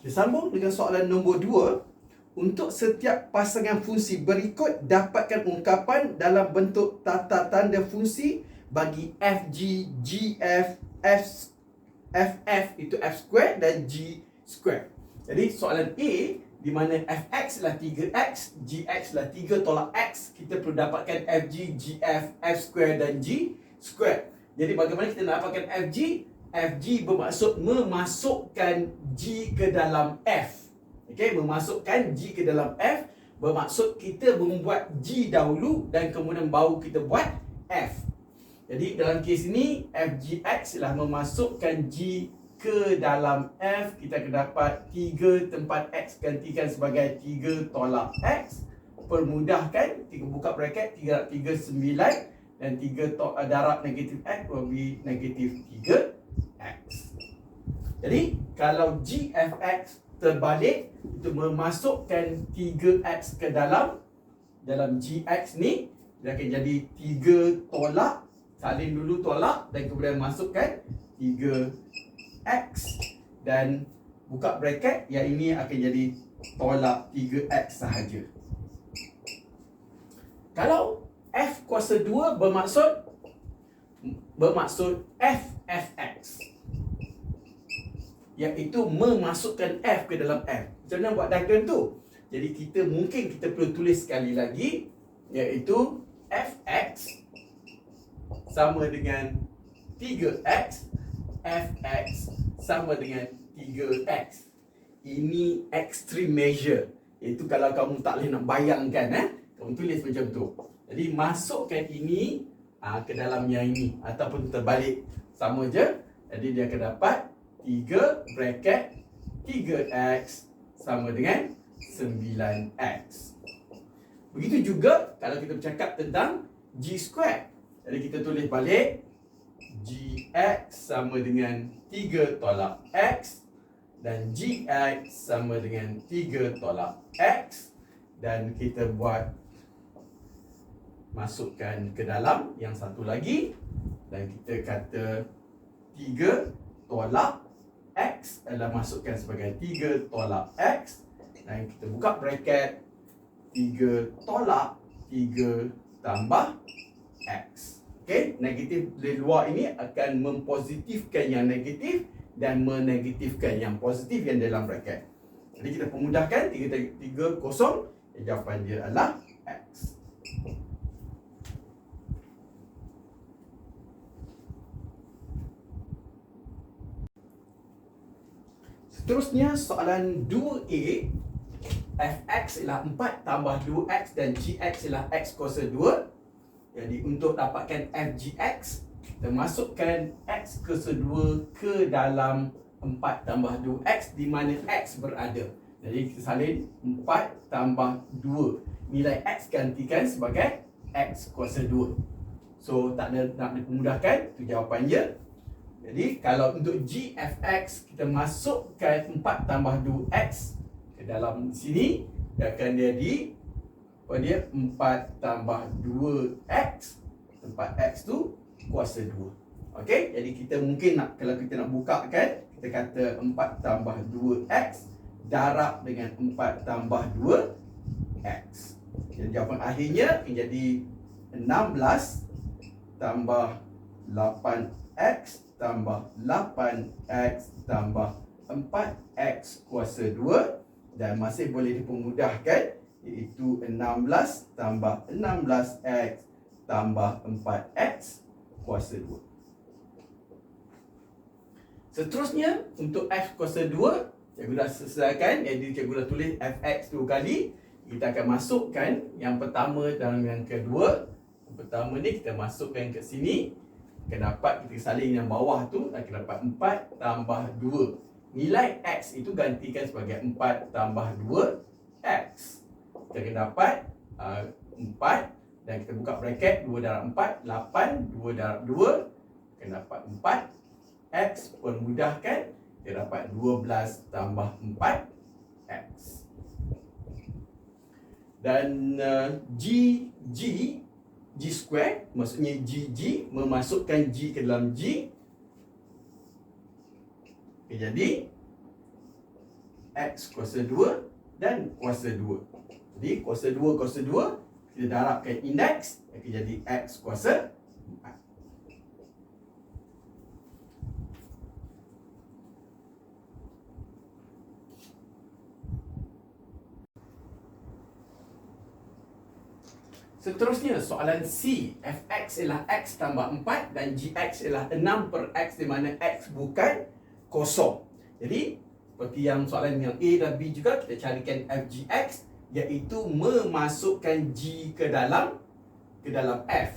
Kita sambung dengan soalan nombor 2. Untuk setiap pasangan fungsi berikut dapatkan ungkapan dalam bentuk tata tanda fungsi bagi f, g, g, f, f, f, f itu f square dan g square. Jadi soalan A di mana fx adalah 3x, gx adalah 3 tolak x, kita perlu dapatkan fg, gf, f square dan g square. Jadi bagaimana kita nak dapatkan fg? Fg bermaksud memasukkan g ke dalam f. Okey, memasukkan g ke dalam f bermaksud kita membuat g dahulu dan kemudian baru kita buat f. Jadi dalam kes ini fgx adalah memasukkan g ke dalam F kita akan dapat 3 tempat X gantikan sebagai 3 tolak X permudahkan 3 buka bracket 3 3 9 dan 3 to, uh, darab negatif X will be negatif 3 X. Jadi kalau GFX terbalik itu memasukkan 3X ke dalam dalam GX ni dia akan jadi 3 tolak salin dulu tolak dan kemudian masukkan 3 X. Dan buka bracket yang ini akan jadi tolak 3X sahaja. Kalau F kuasa 2 bermaksud bermaksud FFX iaitu memasukkan F ke dalam F. Macam mana buat diagram tu? Jadi kita mungkin kita perlu tulis sekali lagi iaitu Fx sama dengan 3x fx sama dengan 3x. Ini extreme measure. Itu kalau kamu tak boleh nak bayangkan eh, kamu tulis macam tu. Jadi masukkan ini aa, ah, ke dalam yang ini ataupun terbalik sama je. Jadi dia akan dapat 3 bracket 3x sama dengan 9x. Begitu juga kalau kita bercakap tentang g square. Jadi kita tulis balik gx sama dengan 3 tolak x dan gx sama dengan 3 tolak x dan kita buat masukkan ke dalam yang satu lagi dan kita kata 3 tolak x adalah masukkan sebagai 3 tolak x dan kita buka bracket 3 tolak 3 tambah x. Okey, negatif dari luar ini akan mempositifkan yang negatif dan menegatifkan yang positif yang dalam bracket. Jadi kita pemudahkan 3 3 kosong jawapan dia adalah x. Seterusnya soalan 2A fx ialah 4 tambah 2x dan gx ialah x kuasa 2 jadi untuk dapatkan FGX Kita masukkan X ke kedua ke dalam 4 tambah 2X Di mana X berada. Jadi kita salin 4 tambah 2 Nilai X gantikan sebagai X kuasa 2 So tak ada nak dimudahkan Itu jawapannya Jadi kalau untuk GFX Kita masukkan 4 tambah 2X Ke dalam sini Dia akan jadi apa dia 4 tambah 2x tempat x tu kuasa 2 Okey, jadi kita mungkin nak kalau kita nak buka kan kita kata 4 tambah 2x darab dengan 4 tambah 2x jadi jawapan akhirnya akan jadi 16 tambah 8x tambah 8x tambah 4x kuasa 2 dan masih boleh dipermudahkan iaitu 16 tambah 16x tambah 4x kuasa 2. Seterusnya untuk x kuasa 2, cikgu dah selesaikan jadi cikgu dah tulis fx dua kali. Kita akan masukkan yang pertama dan yang kedua. Yang pertama ni kita masukkan ke sini. Akan dapat kita salin yang bawah tu akan dapat 4 tambah 2. Nilai x itu gantikan sebagai 4 tambah 2 x. Kita akan dapat uh, 4 dan kita buka bracket 2 darab 4 8 2 darab 2 akan dapat 4 x pun mudahkan kita dapat 12 tambah 4 x. Dan uh, g g g square maksudnya g g memasukkan g ke dalam g okay, jadi X kuasa 2 dan kuasa 2. Jadi kuasa 2 kuasa 2 kita darabkan indeks akan jadi X kuasa 4. Seterusnya soalan C. Fx ialah X tambah 4 dan Gx ialah 6 per X di mana X bukan kosong. Jadi seperti yang soalan yang A dan B juga kita carikan Fgx iaitu memasukkan G ke dalam ke dalam F.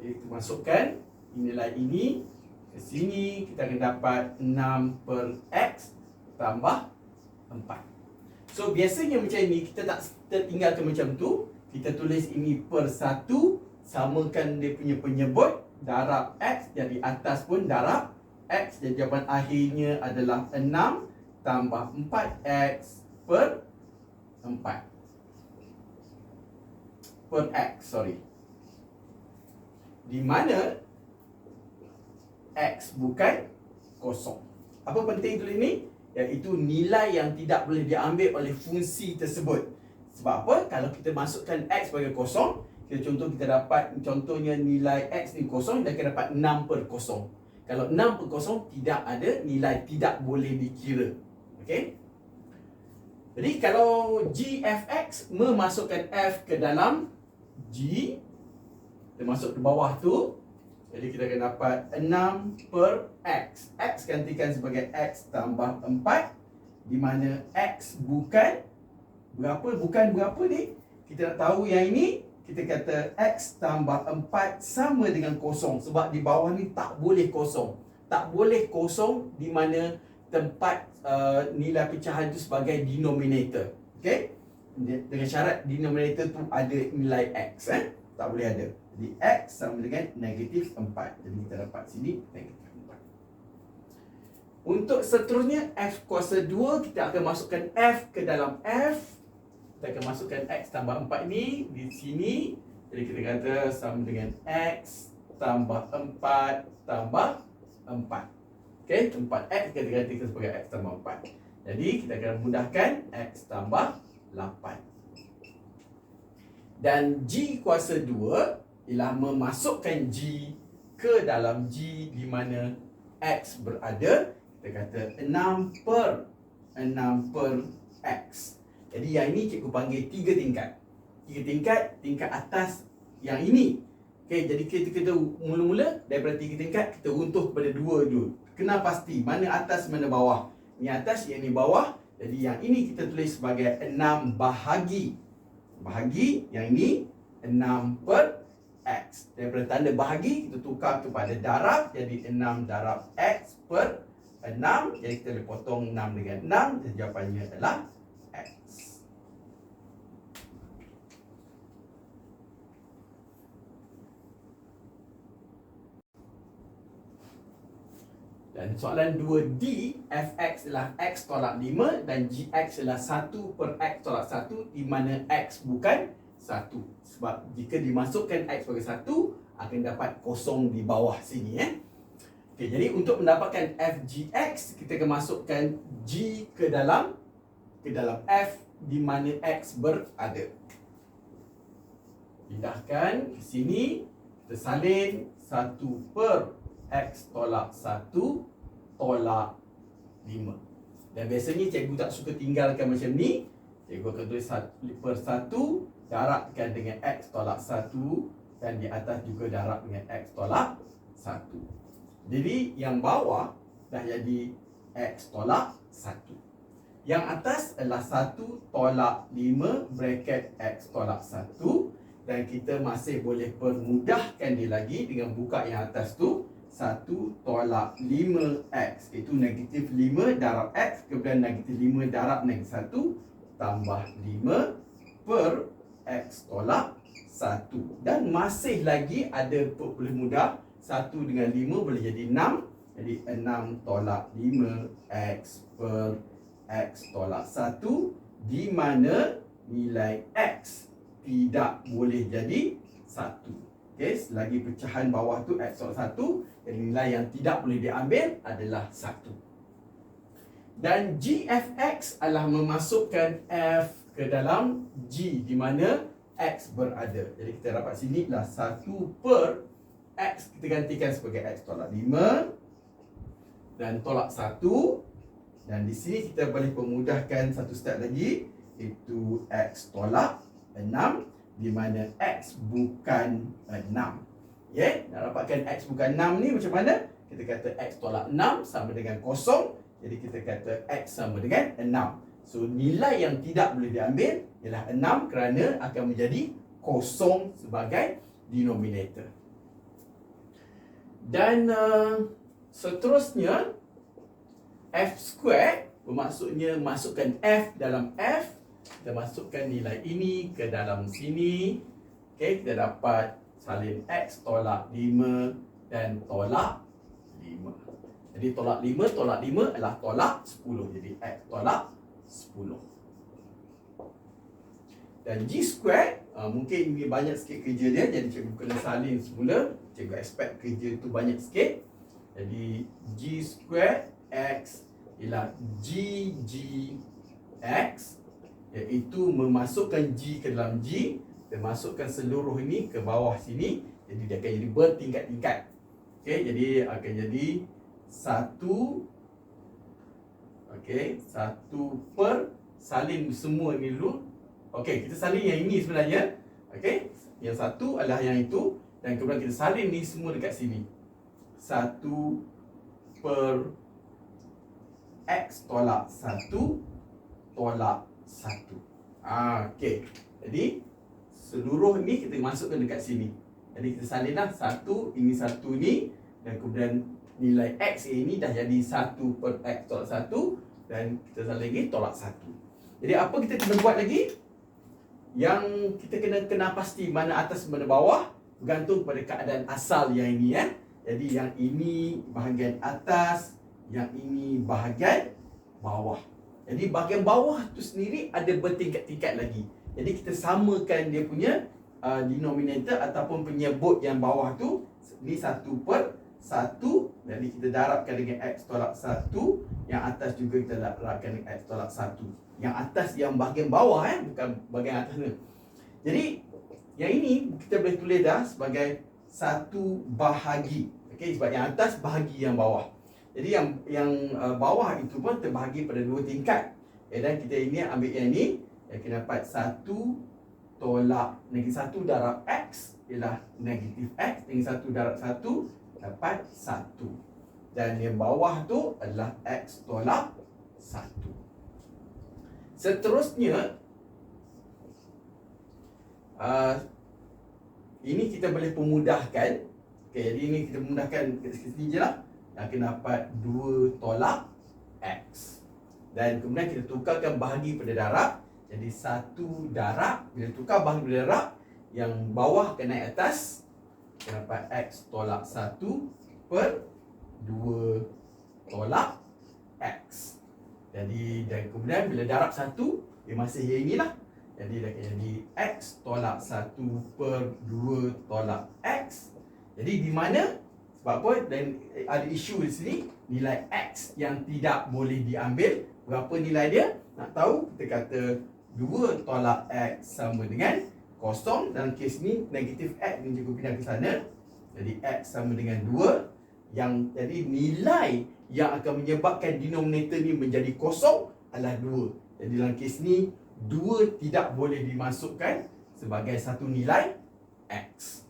Kita masukkan nilai ini ke sini kita akan dapat 6 per X tambah 4 So biasanya macam ini kita tak tertinggalkan macam tu kita tulis ini per satu samakan dia punya penyebut darab x jadi atas pun darab x. Jadi jawapan akhirnya adalah 6 tambah 4x per 4 per x sorry. Di mana x bukan kosong? Apa penting tulis ini iaitu nilai yang tidak boleh diambil oleh fungsi tersebut sebab apa? Kalau kita masukkan X sebagai kosong kita contoh kita dapat contohnya nilai X ni kosong Kita akan dapat 6 per kosong Kalau 6 per kosong tidak ada nilai tidak boleh dikira okay? Jadi kalau GFX memasukkan F ke dalam G Kita masuk ke bawah tu Jadi kita akan dapat 6 per X X gantikan sebagai X tambah 4 Di mana X bukan Berapa bukan berapa ni? Kita nak tahu yang ini kita kata X tambah 4 sama dengan kosong. Sebab di bawah ni tak boleh kosong. Tak boleh kosong di mana tempat uh, nilai pecahan itu sebagai denominator. Okay Dengan syarat denominator tu ada nilai X eh? Tak boleh ada. Jadi X sama dengan negatif 4 Jadi kita dapat sini negatif 4 Untuk seterusnya F kuasa 2 Kita akan masukkan F ke dalam F kita akan masukkan X tambah 4 ni di sini. Jadi kita kata sama dengan X tambah 4 tambah 4 Okay, 4X kita gantikan sebagai X tambah 4 Jadi kita akan mudahkan X tambah 8 Dan G kuasa 2 Ialah memasukkan G ke dalam G di mana X berada. Kita kata 6 per 6 per X jadi yang ini cikgu panggil tiga tingkat. Tiga tingkat, tingkat atas yang ini. Okey, jadi kita kita mula-mula daripada tiga tingkat kita runtuh kepada dua dulu. Kena pasti mana atas mana bawah. Ini atas, yang ini bawah. Jadi yang ini kita tulis sebagai enam bahagi. Bahagi yang ini enam per X. Daripada tanda bahagi kita tukar kepada darab jadi enam darab X per enam. Jadi kita boleh potong enam dengan enam. Jadi jawapannya adalah Dan soalan 2D, fx adalah x tolak 5 dan gx adalah 1 per x tolak 1 di mana x bukan 1. Sebab jika dimasukkan x sebagai 1, akan dapat kosong di bawah sini. Eh? Okay, jadi untuk mendapatkan fgx, kita akan masukkan g ke dalam ke dalam f di mana x berada. Pindahkan ke sini, kita salin 1 per X tolak 1 tolak 5 Dan biasanya cikgu tak suka tinggalkan macam ni. Cikgu akan tulis 1 per 1 Darabkan dengan X tolak 1 Dan di atas juga darab dengan X tolak 1 Jadi yang bawah dah jadi X tolak 1 Yang atas adalah 1 tolak 5 bracket X tolak 1 Dan kita masih boleh permudahkan dia lagi dengan buka yang atas tu 1 tolak 5x Itu negatif 5 darab x Kemudian negatif 5 darab negatif 1 Tambah 5 per x tolak 1 Dan masih lagi ada boleh mudah. 1 dengan 5 boleh jadi 6 Jadi 6 tolak 5x per x tolak 1 Di mana nilai x tidak boleh jadi 1 Okay, selagi pecahan bawah tu X 1 dan nilai yang tidak boleh diambil adalah 1 Dan GFX adalah memasukkan F ke dalam G di mana X berada. Jadi kita dapat sini adalah 1 per X kita gantikan sebagai X tolak 5 dan tolak 1 dan di sini kita boleh pemudahkan satu step lagi itu X tolak 6 di mana X bukan 6. Ya, nak dapatkan X bukan 6 ni macam mana? Kita kata X tolak 6 sama dengan kosong jadi kita kata X sama dengan 6. So nilai yang tidak boleh diambil ialah 6 kerana akan menjadi kosong sebagai denominator. Dan uh, seterusnya F square bermaksudnya masukkan F dalam F kita masukkan nilai ini ke dalam sini okay, kita dapat salin X tolak 5 dan tolak 5 jadi tolak 5, tolak 5 adalah tolak 10. Jadi X tolak 10. Dan G square, uh, mungkin ini banyak sikit kerja dia. Jadi cikgu kena salin semula. Cikgu expect kerja tu banyak sikit. Jadi G square X ialah G, G, X. Iaitu memasukkan G ke dalam G. Dan masukkan seluruh ini ke bawah sini. Jadi dia akan jadi bertingkat-tingkat. Okay, jadi akan jadi satu Okey, satu per salin semua ni dulu. Okey, kita salin yang ini sebenarnya. Okey, yang satu adalah yang itu dan kemudian kita salin ni semua dekat sini. Satu per X tolak satu tolak satu. Ah, okey. Jadi seluruh ni kita masukkan dekat sini. Jadi kita salinlah satu, ini satu ni dan kemudian nilai X ini dah jadi 1 per X tolak 1 dan kita salah lagi tolak 1. Jadi apa kita kena buat lagi? Yang kita kena kena pasti mana atas mana bawah bergantung pada keadaan asal yang ini ya. Jadi yang ini bahagian atas, yang ini bahagian bawah. Jadi bahagian bawah tu sendiri ada bertingkat-tingkat lagi. Jadi kita samakan dia punya uh, denominator ataupun penyebut yang bawah tu ni 1 per satu. Jadi kita darabkan dengan X tolak satu Yang atas juga kita darabkan dengan X tolak satu. Yang atas yang bahagian bawah eh Bukan bahagian atas ni Jadi Yang ini kita boleh tulis dah sebagai Satu bahagi. Okay, Sebab yang atas bahagi yang bawah Jadi yang yang uh, bawah itu pun terbahagi pada dua tingkat. Okay, Dan kita ini ambil yang ini Yang kita dapat satu Tolak negatif satu darab X Ialah negatif X Dengan satu darab satu dapat 1 dan yang bawah tu adalah x tolak 1 seterusnya uh, ini kita boleh pemudahkan. Okay, jadi ini kita pemudahkan ke sini je lah akan dapat 2 tolak x. Dan kemudian kita tukarkan bahagi pada darab. Jadi satu darab bila tukar bahagi pada darab yang bawah akan naik atas kita dapat X tolak 1 per 2 tolak X. Jadi dan kemudian bila darab 1 Dia masih yang inilah Jadi dah jadi X tolak 1 per 2 tolak X. Jadi di mana Sebab apa? Dan ada isu di sini Nilai X yang tidak boleh diambil. Berapa nilai dia? Nak tahu kita kata 2 tolak X sama dengan kosong. Dalam kes ni negatif x ni juga pindah ke sana. Jadi x sama dengan 2 yang jadi nilai yang akan menyebabkan denominator ni menjadi kosong adalah 2 jadi dalam kes ni 2 tidak boleh dimasukkan sebagai satu nilai x